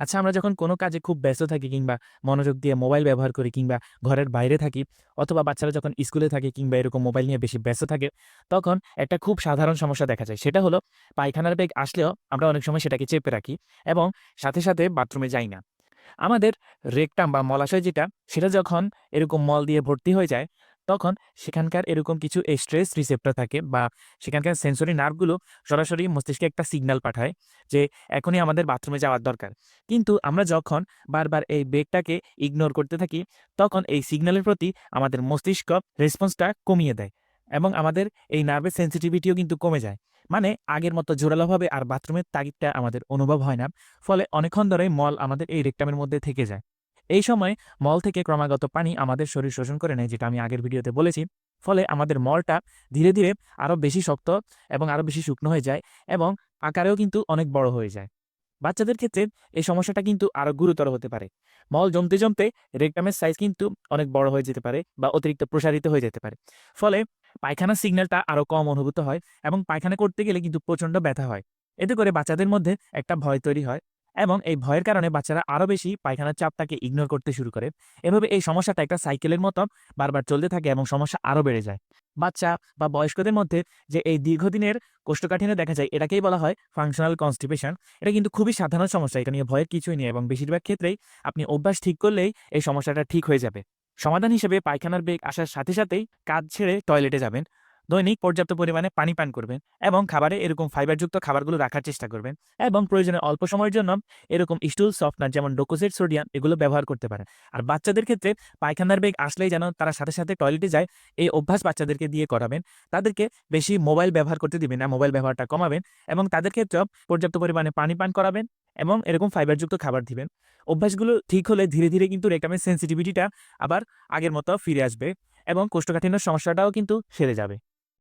আচ্ছা আমরা যখন কোনো কাজে খুব ব্যস্ত থাকি কিংবা মনোযোগ দিয়ে মোবাইল ব্যবহার করি কিংবা ঘরের বাইরে থাকি অথবা বাচ্চারা যখন স্কুলে থাকে কিংবা এরকম মোবাইল নিয়ে বেশি ব্যস্ত থাকে, তখন একটা খুব সাধারণ সমস্যা দেখা যায়। সেটা হলো পায়খানার বেগ আসলেও আমরা অনেক সময় সেটাকে চেপে রাখি এবং সাথে সাথে বাথরুমে যাই না। আমাদের রেকটাম বা মলাশয় যেটা, সেটা যখন এরকম মল দিয়ে ভর্তি হয়ে যায় তখন সেখানকার এরকম কিছু স্ট্রেস রিসেপ্টর থাকে বা সেখানকার সেন্সরি নার্ভগুলো সরাসরি মস্তিষ্কে একটা সিগন্যাল পাঠায় যে এখনই আমাদের বাথরুমে যাওয়ার দরকার। কিন্তু আমরা যখন বারবার এই বেগটাকে ইগনোর করতে থাকি, তখন এই সিগন্যালের প্রতি আমাদের মস্তিষ্ক রেসপন্সটা কমিয়ে দেয় এবং আমাদের এই নার্ভের সেন্সিটিভিটিও কিন্তু কমে যায়। মানে আগের মতো জোরালোভাবে আর বাথরুমের তাগিদটা আমাদের অনুভব হয় না, ফলে অনেকক্ষণ ধরে মল আমাদের এই রেকটামের মধ্যে থেকে যায়। এই সময় মল থেকে ক্রমাগত পানি আমাদের শরীর শোষণ করে নেয়, যেটা আমি আগের ভিডিওতে বলেছি। ফলে আমাদের মলটা ধীরে ধীরে আরও বেশি শক্ত এবং আরও বেশি শুকনো হয়ে যায় এবং আকারেও কিন্তু অনেক বড় হয়ে যায়। বাচ্চাদের ক্ষেত্রে এই সমস্যাটা কিন্তু আরও গুরুতর হতে পারে। মল জমতে জমতে রেকটামের সাইজ কিন্তু অনেক বড় হয়ে যেতে পারে বা অতিরিক্ত প্রসারিত হয়ে যেতে পারে। ফলে পায়খানার সিগন্যালটা আরও কম অনুভূত হয় এবং পায়খানা করতে গেলে কিন্তু প্রচণ্ড ব্যথা হয়। এতে করে বাচ্চাদের মধ্যে একটা ভয় তৈরি হয় এবং এই ভয়ের কারণে বাচ্চারা আরও বেশি পায়খানার চাপটাকে ইগনোর করতে শুরু করে। এভাবে এই সমস্যাটা একটা সাইকেলের মতো বারবার চলতে থাকে এবং সমস্যা আরও বেড়ে যায়। বাচ্চা বা বয়স্কদের মধ্যে যে এই দীর্ঘদিনের কোষ্ঠকাঠিন্য দেখা যায়, এটাকেই বলা হয় ফাংশনাল কনস্টিপেশন এটা কিন্তু খুবই সাধারণ সমস্যা, এটা নিয়ে ভয়ের কিছুই নেই এবং বেশিরভাগ ক্ষেত্রেই আপনি অভ্যাস ঠিক করলেই এই সমস্যাটা ঠিক হয়ে যাবে। সমাধান হিসেবে পায়খানার বেগ আসার সাথে সাথেই কাজ ছেড়ে টয়লেটে যাবেন। দৈনিক পর্যাপ্ত পরিমাণে পানি পান করবেন এবং খাবারে এরকম ফাইবারযুক্ত খাবারগুলো রাখার চেষ্টা করবেন এবং প্রয়োজনে অল্প সময়ের জন্য এরকম স্টুল সফটনার যেমন ডোকোজেট সোডিয়াম এগুলো ব্যবহার করতে পারেন। আর বাচ্চাদের ক্ষেত্রে পায়খানার বেগ আসলেই যেন তারা সাথে সাথে টয়লেটে যায়, এই অভ্যাস বাচ্চাদেরকে দিয়ে করাবেন। তাদেরকে বেশি মোবাইল ব্যবহার করতে দিবেন না মোবাইল ব্যবহারটা কমাবেন এবং তাদের ক্ষেত্রেও পর্যাপ্ত পরিমাণে পানি পান করাবেন এবং এরকম ফাইবারযুক্ত খাবার দিবেন। অভ্যাসগুলো ঠিক হলে ধীরে ধীরে কিন্তু রেকামের সেন্সিটিভিটিটা আবার আগের মতো ফিরে আসবে এবং কোষ্ঠকাঠিন্য সমস্যাটাও কিন্তু সেরে যাবে।